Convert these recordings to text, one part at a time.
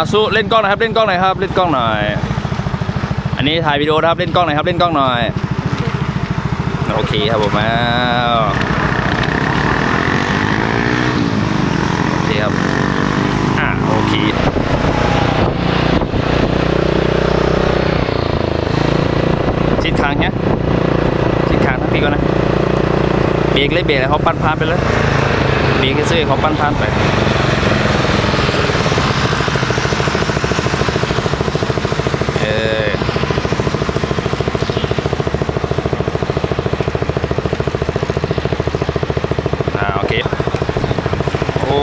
อาสู้เล่นกล้องหน่อยครับ เล่นกล้องหน่อยครับ เล่นกล้องหน่อย อันนี้ถ่ายวิดีโอครับ เล่นกล้องหน่อยครับ เล่นกล้องหน่อย โอเคครับผมอ้าโอเคครับ อ่าโอเคชิดทางเนี้ยชิดทางทั้งปีก่อนนะ เบรกเลยเบรกแล้วเขาปั้นพานไปเลย เบรกให้ซื้อเขาปั้นพานไป เอออ่าโอเค โอ้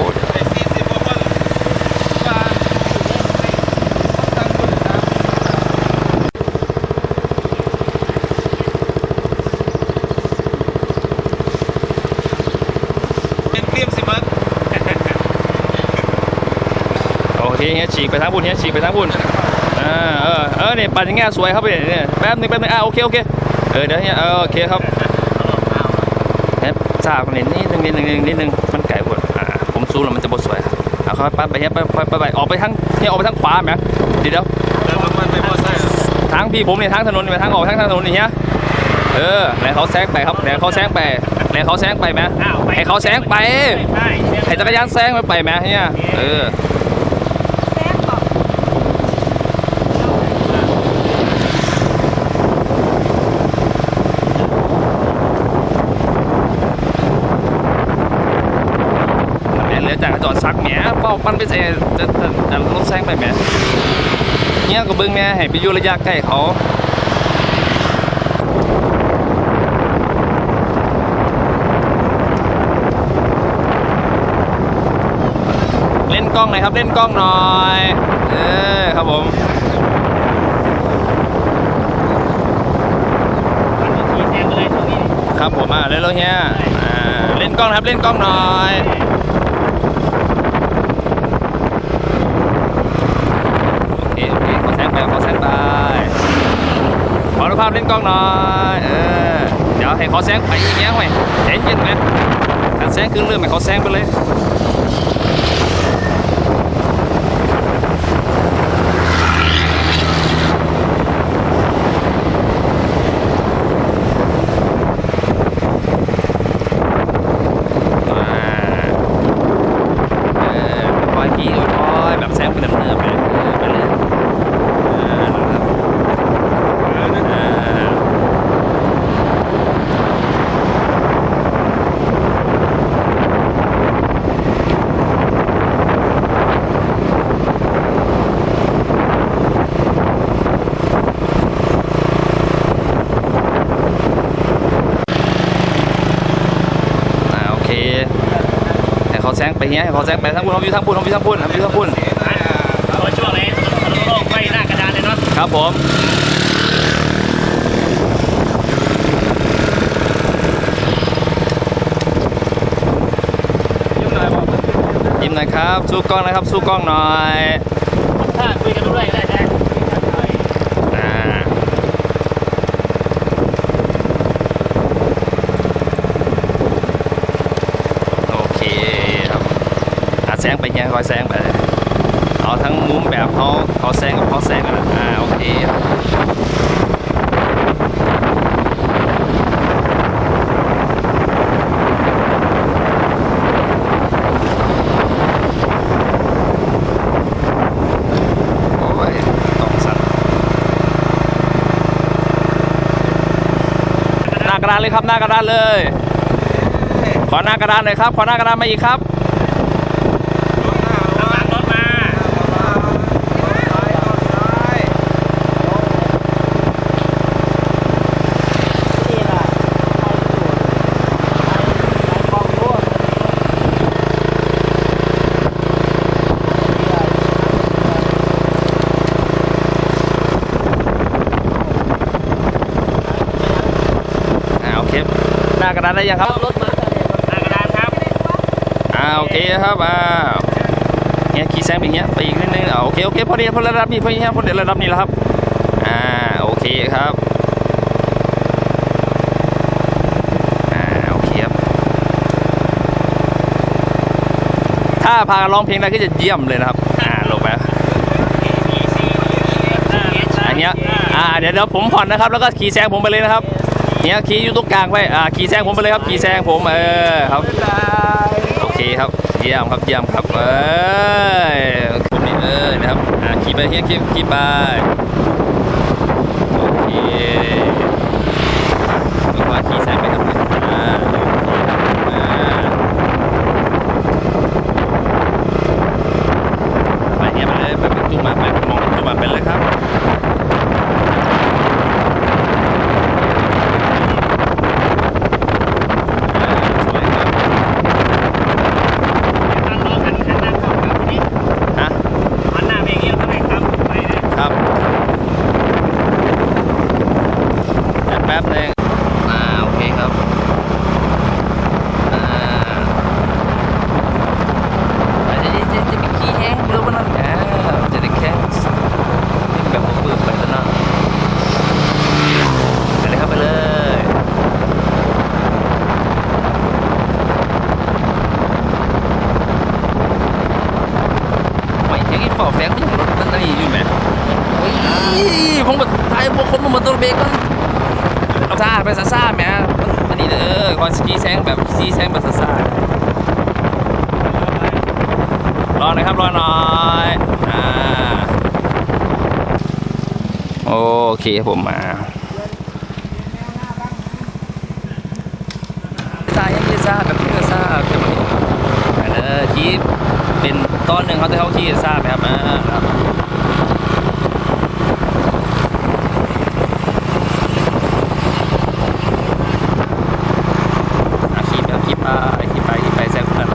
โอเคเฮียฉีกไปทางบุญเฮียฉีกไปทางบุญอ่าเออเออเนี่ยปั่นอย่างเงี้ยสวยครับเนี่ยเนี่ยแป๊บนึงแป๊บนึงอ่าโอเคโอเคเออเดี๋ยวเฮียเออโอเคครับเฮ้ยทราบนิดนิดนึงนิดนึงนิดนึงมันไก่หมดอ่าผมซูมแล้วมันจะบดสวยเอาเข้าไปไปเฮียไปไปไปไปออกไปทางเนี่ยออกไปทางขวาไหมเดี๋ยวเดี๋ยวทางพี่ผมเนี่ยทางถนนเนี่ยทางออกทางถนนนี่เฮียเออแล้วเขาแซงไปครับแล้วเขาแซงไปแล้วเขาแซงไปไหมอ้าวไปให้เขาแซงไปใช่ให้จักรยานแซงไปไปไหมเฮียเออ แซงบอก แหมเหลือจากจอด ซักแหมเป้าปั้นไปใส่จะจะจะรถแซงไปแหมเนี่ยก็เบิ่งแม่ให้ไปอยู่ระยะใกล้เขาเล่นกล้องหน่อยครับเล่นกล้องหน่อยเออครับผมครับผมอะเล่นรถเฮียอ่าเล่นกล้องครับเล่นกล้องหน่อยโอเคโอเคขอแซงไปขอแซงไป ภาพเล่นกล้องหน่อยเออเดี๋ยวให้เขาแซงไปอีกแย้งไว้ใจเย็นไหมการแซงขึ้นเรื่องให้เขาแซงไปเลยอ่าเออค่อยขี่ค่อยๆแบบแซงไปเนิบๆไปเออไปเลยอ่านะครับอ่า อ่าโอเคให้เขา แซงไปเนี้ยขาแซงไปทั้งพุ่นเขาอยู่ทั้งพุ่นเขาอยู่ทั้งพุ่นเขาอยู่ทั้งพุ่นช่วงเลยโลกไปหน้ากระดานเลยเนาะครับผมยิ้มหน่อยครับสู้กล้องนะครับสู้กล้องหน่อยถ้าคุยกันรู้เรื่องก็ได้แจ๊ค อ่าโอเคครับอะแซงไปเนี้ยคอยแซงไปเอาทั้งมุมแบบเขาเขาแซงกับเขาแซงกันอ่าโอเคโอ้ยต้องสั่นหน้ากระดานเลยครับหน้ากระดานเลย ขอหน้ากระดานหน่อยครับ ขอหน้ากระดานมาอีกครับ ดานได้ยังครับรถมากระดานครับอ่าโอเคครับอ่าเงี้ยขี่แซงอย่างเงี้ยไปอีกนิดนึงอ่โอเคโอเคพอดีพอระดับนี้พอดีครับพอดีระดับนี้แล้วครับอ่าโอเคครับถ้าพาร้องเพลงได้ก็จะเยี่ยมเลยนะครับ อ่าลงไปอันเนี้ยอ่าเดี๋ยวเดี๋ยวผมผ่อนนะครับ แล้วก็ขี่แซงผมไปเลยนะครับ เนี่ยขี่อยู่ตรงกลางไปอ่าขี่แซงผมไปเลยครับขี่แซงผมเออครับโอเคครับเยี่ยมครับเยี่ยมครับเออผมนี่เออนะครับอ่าขี่ไปเฮียขี่ขี่ไปโอเคแล้วก็ขี่แซงไปครับอ่าอ่าไปเฮียไปเลยไปไปจุ่มมาไปมองจุ่มมาไปเลยครับ สวยครับ ตั้งล้อกันข้างหน้าเข้าครับทีนี้ ฮะ หันหน้าไปอย่างนี้แล้วก็ให้ตามไปนะครับ แป๊บนึงอ่าโอเคครับอ่าจะจะจะจะไปขี่แห้งเรือวันนั้นอ่าจะได้แข่งนี่แบบปื้มๆไปแล้วเนาะไปเลยครับไปเลยไม่ถึงอีกฝ่อแฟงมันรถนั่นนี่อยู่ไหม โอ้ยผมแบบตายพวกคนมันมาตัวเบรกก่อนเอาซ่าไปซ่าซ่าแหมมันมันนี่เด้อก่อนสกีแซงแบบสกีแซงแบบซ่าซ่าร อหน่อยครับรอหน่อยอ่าโอเคครับผมมาซ่ายังไม่ทราบแบบที่ทราเป็นแบบนี้เออที่เป็นตอนหนึ่งเขาจะเข้าที่ทราบไหมครับอ่าครับ อาคีบอาคีบไปคีบไปคีบไปแซงคนนั้นค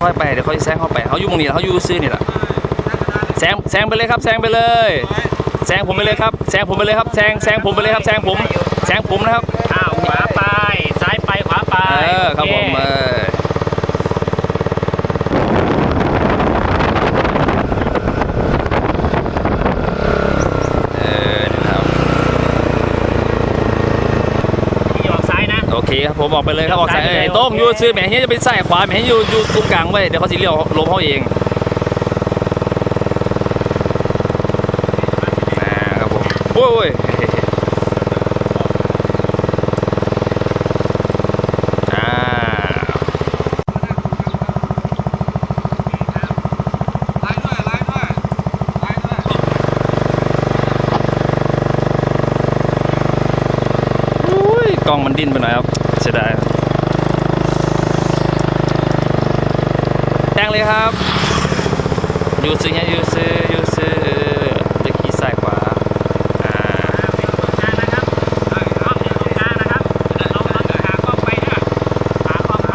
่ อยไปเดี๋ยวค่อยแซงเข้าไปเขาอยู่ตรงนี้เขาอยู่ซื้อนี่แหละแซงแซงไปเลยครับแซงไปเลยแซงผมไปเลยครับแซงผมไปเลยครับแซงแซงผมไปเลยครับแซงผมแซงผมนะครับอ้าวขวาไปซ้ายไปขวาไปเออครับผมเออเออนะครับ ที่ออก ซ้ายนะโอเคครับผมออกไปเลยครับออกสายเอ้ยโต้งอยู่ซื้อแหมเฮียจะไปใส่ขวาแหมเฮียอยู่อยู่ตรงกลางไว้เดี๋ยวเขาสิเลี้ยวลมเขาเองอ่าครับผมโอ้ยโอ้ยอ่าอุ้ยกล้องมันดิ้นไปหน่อยครับ เสียดายแจ้งเลยครับยูซื้อเฮียอยูซื้อยูซื้อตะกี้ใส่ยขวาอ่า กลางนะครับรอบนี้ตรงกลางนะครับลองลองหากล้องไปนะหากล้องไป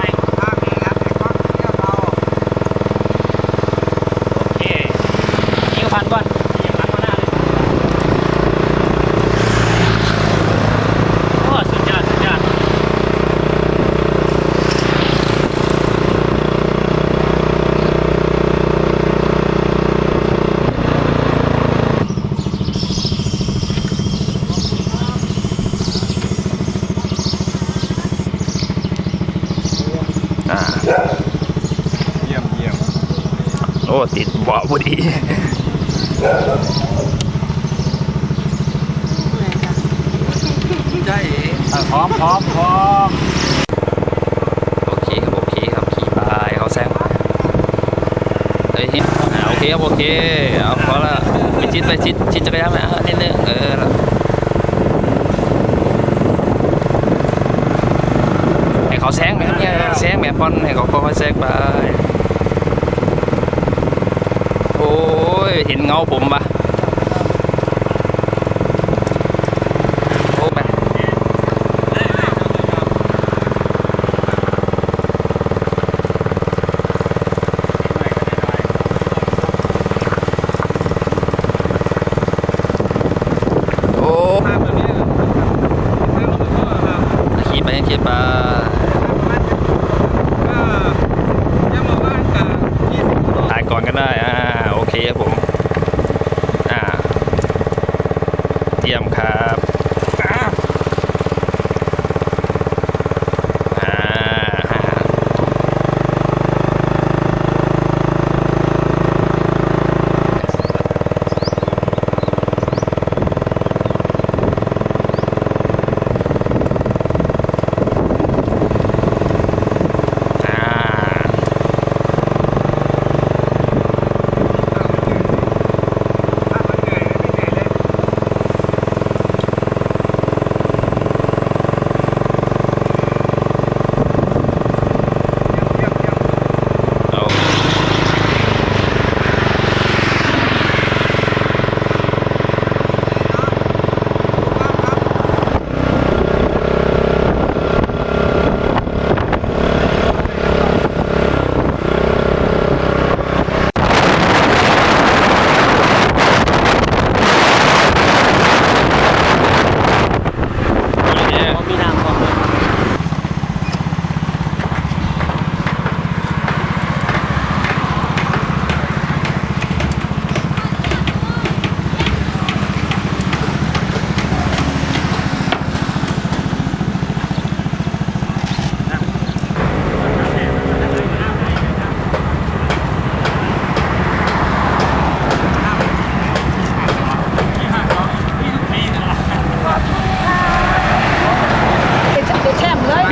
โอเคยิงพันก่อนยิงหลังข้างหน้าเลยโอ้สุดยอดสุดยอด อ่า เยี่ยมเยี่ยม โอ้ ติดเบาะพอดีใช่พร้อมพร้อมพร้อมโอเคครับโอเคครับขี่ไปเขาแซงไปเฮ้ยอ่าโอเคครับโอเคเอาพอละไปชิดไปชิดชิดจักรยานไปอะนิดนึงเออให้เขาแซงไหมครับเนี่ยแซงแบบพอนให้เขาค่อยๆแซงไปโอ้ ยเห็นเงาผมปะโอ้ไปโอ้ขี่ไปขี่ไปถ่ายก่อนก็ได้อ่าโอเคครับผม อ่า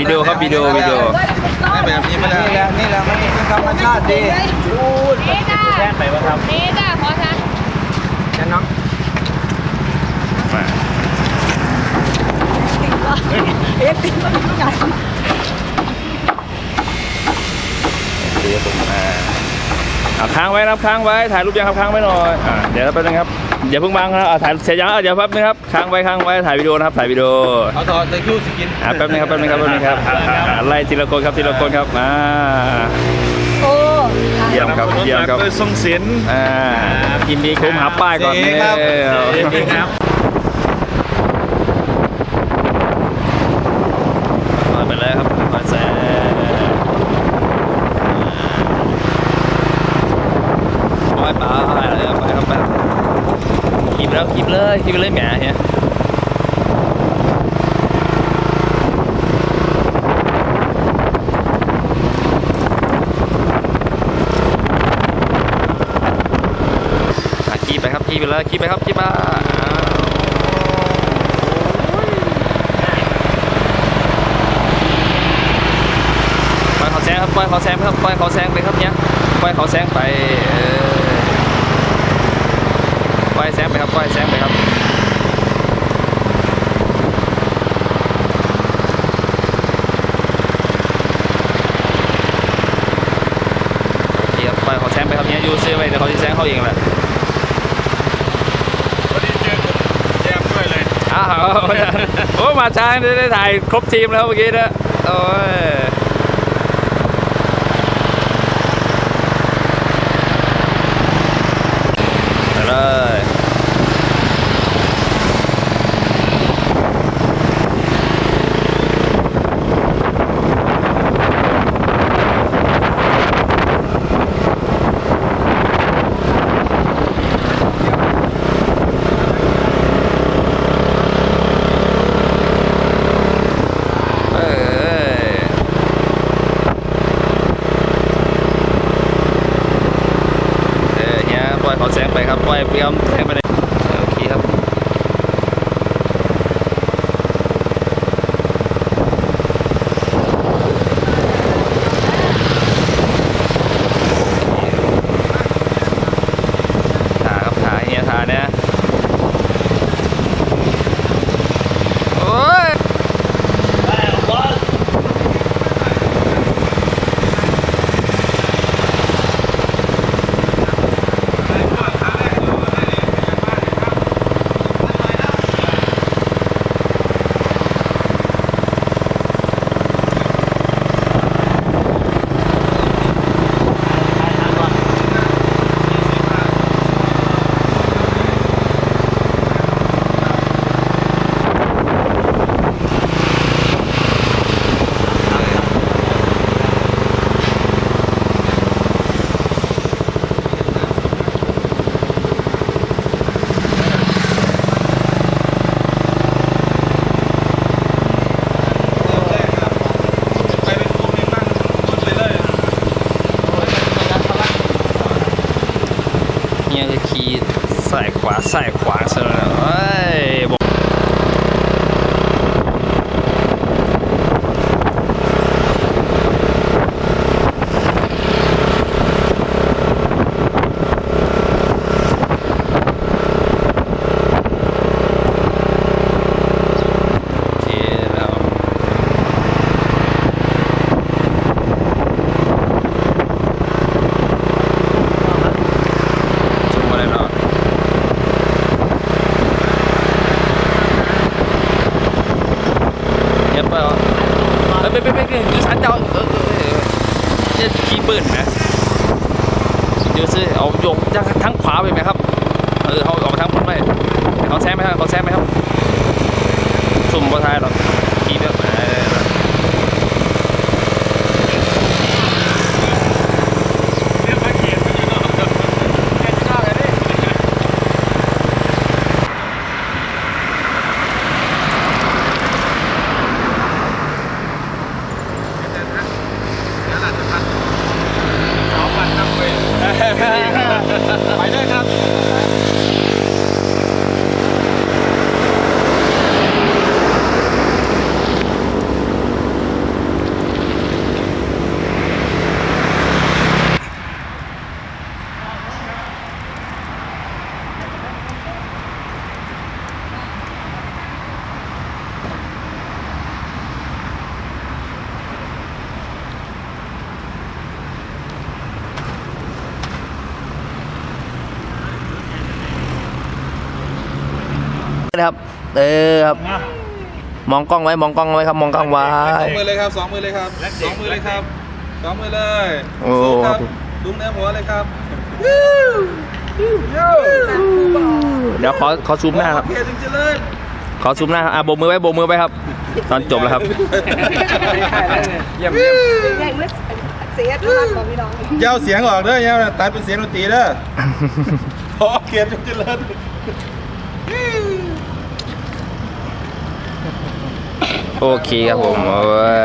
วิดีโอครับวิดีโอวิดีโอไม่แบบนี้ไม่ได้นี่แหละนี่แหละมันเป็นธรรมชาติดีเอ๊ะจ้าแจ้งไปว่าครับเอ๊ะจ้าขอซะจะน้องมาเอ๊ะติดมันใหญ่เดี๋ยวผมอ่าเอาค้างไว้นะครับค้างไว้ถ่ายรูปยังครับค้างไว้หน่อยอ่าเดี๋ยวแป๊บนึงครับ อย่าเพิ่งบังนะครับอ่าถ่ายเสร็จยังอะเดี๋ยวแป๊บนึงครับค้างไว้ค้างไว้ถ่ายวิดีโอนะครับถ่ายวิดีโอเอาถอดตะคิวสกินอ่าแป๊บนึงครับแป๊บนึงครับแป๊บนึงครับอ่าอ่าอ่าไล่ทีละคนครับทีละคนครับอ่าโอ้เยี่ยมครับเยี่ยมครับส่งเสียงอ่ายินดีผมหาป้ายก่อนดีเนี่ยครับยินดีครับ ไปเลยครับมาแซ่ไปไปเลยไปครับไปคีบแล้วคีบเลยคีบเลยแหมเฮียอะ คีบไปเลยคีบไปครับคีบมาปล่อยเขาแซงครับปล่อยเขาแซงครับปล่อยเขาแซงไปครับเนี่ยปล่อยเขาแซงไปปล่อยแซงไปครับปล่อยแซงไปครับเคครับปล่อยเขาแซงไปครับเนี่ยยูซื้อไว้เดี๋ยวเขาจะแซงเขาเองแหละ วันนี้เจอแจมด้วยเลย อ้าวโอ้มาช้างได้ถ่ายครบทีมแล้วเมื่อกี้นะโอ้ยไปเลยเอ้ยเออเฮียปล่อยเขาแซงไปครับปล่อยเปียมแซงไปเลยโอเคครับขาครับขาเฮียขาเนี่ยโอ้ย ไปเป็นพวกนี้มั่งสุดไปเลย เนี่ยคือขี่ใส่ขวาใส่ขวาซะแล้วเอ้ยบอกโอเคแล้วจุ่มอะไรเนาะ เงียบไปเหรอเอ้ยไปไปไปไปอยู่ชั้นเจ้าเออเออเออจะขี้ปืนนะ เดี๋ยวซื้อเอาโยกทั้งขวาไปไหมครับ เออเขาออกมาทั้งบนไปเขาแซงไหมครับเขาแซงไหมครับสุ่มบ่ทายหรอก เออครับ มองกล้องไว้มองกล้องไว้ครับ มองกล้องไว้ สองมือเลยครับสองมือเลยครับสองมือเลยครับสองมือเลยโอ้สู้ครับดุ้งเนื้อหัวเลยครับเดี๋ยวขอขอซูมหน้าครับ โอเคถึงเจริญขอซูมหน้าครับอะโบกมือไว้โบกมือไว้ครับ ตอนจบแล้วครับ เยี่ยมเยี่ยมใหญ่เมื่อเสียทุกคนของพี่น้องยาวเสียงออกเด้อยาวตัดเป็นเสียงดนตรีเด้อพอเกียรติเจริ โอเคครับผมโอ้ย